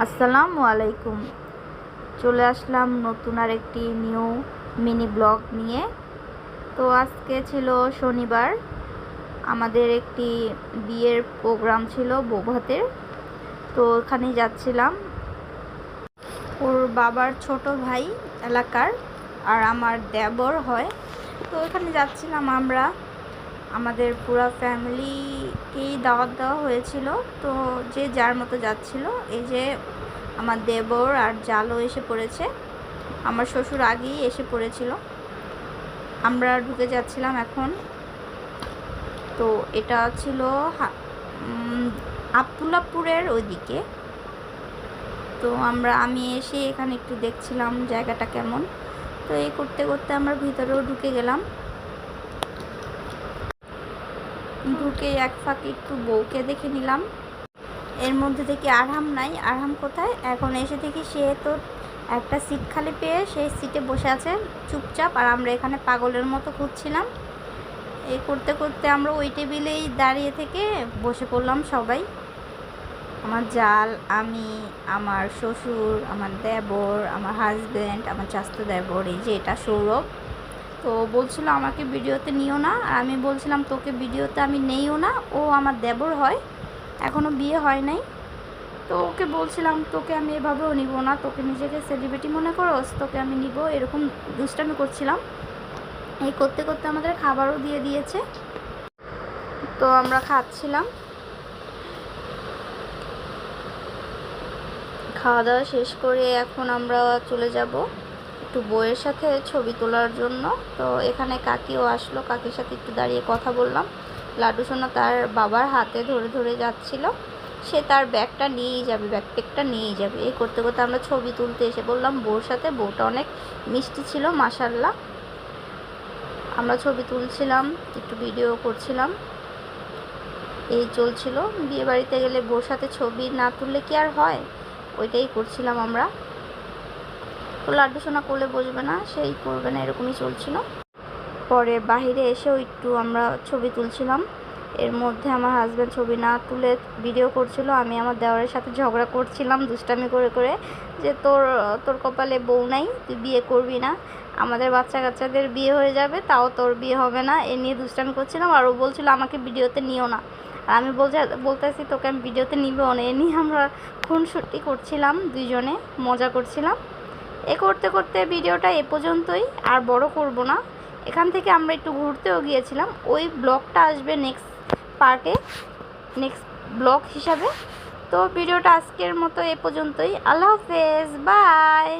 আসসালামু আলাইকুম। চলে আসলাম নতুন আর একটি নিউ মিনি ব্লগ নিয়ে। তো আজকে ছিল শনিবার। আমাদের একটি বিয়ের প্রোগ্রাম ছিল বৌভাতের। তো ওখানে যাচ্ছিলাম। ওর বাবার ছোট ভাই এলাকার আর আমার দেবর হয়। তো ওখানে যাচ্ছিলাম আমরা। আমাদের পুরো ফ্যামিলিকেই দাওয়াত দেওয়া হয়েছিল। তো যে যার মতো যাচ্ছিল, এই যে আমার দেবর আর জালও এসে পড়েছে। আমার শ্বশুর আগেই এসে পড়েছিল। আমরা ঢুকে যাচ্ছিলাম এখন। তো এটা ছিল আবদুল্লাপুরের ওইদিকে। তো আমরা, আমি এসে এখানে একটু দেখছিলাম জায়গাটা কেমন। তো এই করতে করতে আমরা ভিতরেও ঢুকে গেলাম। ঢুকে এক ফাঁকে একটু বউকে দেখে নিলাম। এর মধ্যে থেকে আরহাম নাই। আরহাম কোথায়? এখন এসে দেখি সে তো একটা সিট খালি পেয়ে সেই সিটে বসে আছে চুপচাপ। আর আমরা এখানে পাগলের মতো খুঁজছিলাম। এই করতে করতে আমরা ওই টেবিলেই দাঁড়িয়ে থেকে বসে পড়লাম সবাই। আমার জাল, আমি, আমার শ্বশুর, আমার দেবর, আমার হাজব্যান্ড আমার চাস্তো দেবর, এই যে এটা সৌরভ। তো বলছিল, আমাকে ভিডিওতে নিও না। আর আমি বলছিলাম, তোকে ভিডিওতে আমি নেইও না, ও আমার দেবর হয় এখনও বিয়ে হয় নাই। তো ওকে বলছিলাম, তোকে আমি এভাবেও নিব না, তোকে নিজেকে সেলিব্রিটি মনে করোস, তোকে আমি নিব। এরকম দুষ্টামি করছিলাম। এই করতে করতে আমাদের খাবারও দিয়ে দিয়েছে। তো আমরা খাচ্ছিলাম। খাওয়া দাওয়া শেষ করে এখন আমরা চলে যাব। একটু বইয়ের সাথে ছবি তোলার জন্য। তো এখানে কাকিও আসলো, কাকির সাথে একটু দাঁড়িয়ে কথা বললাম। লাড্ডু সোনা তার বাবার হাতে ধরে ধরে যাচ্ছিল। সে তার ব্যাগটা নিয়েই যাবে ব্যাকপ্যাকটা নিয়েই যাবে। এই করতে করতে আমরা ছবি তুলতে এসে বললাম, বউর সাথে বউটা অনেক মিষ্টি ছিল মাসাল্লাহ আমরা ছবি তুলছিলাম, একটু ভিডিও করছিলাম। এই চলছিল। বিয়ে বাড়িতে গেলে বউর সাথে ছবি না তুললে কি আর হয়? ওইটাই করছিলাম আমরা। তো লাড্ডু সোনা কোলে বসবে না, সেই করবে না, এরকমই চলছিল। পরে বাহিরে এসেও একটু আমরা ছবি তুলছিলাম। এর মধ্যে আমার হাজব্যান্ড ছবি না তুলে ভিডিও করছিল, আমি আমার দেওয়ারের সাথে ঝগড়া করছিলাম দুষ্টামি করে করে যে তোর তোর কপালে বউ নাই, তুই বিয়ে করবি না। আমাদের বাচ্চা কাচ্চাদের বিয়ে হয়ে যাবে, তাও তোর বিয়ে হবে না, এ নিয়ে দুষ্টামি করছিলাম আর ও বলছিল আমাকে ভিডিওতে নিও না। আর আমি বলছি, বলতেছি তোকে আমি ভিডিওতে নিবেও না। এ নিয়ে আমরা খুনসুটি করছিলাম দুইজনে, মজা করছিলাম। এ করতে করতে ভিডিওটা এ পর্যন্তই, আর বড় করব না। এখান থেকে আমরা একটু ঘুরতেও গিয়েছিলাম। ওই ব্লগটা আসবে নেক্সট পার্টে নেক্সট ব্লগ হিসাবে। তো ভিডিওটা আজকের মতো এ পর্যন্তই। আল্লাহ হাফেজ বাই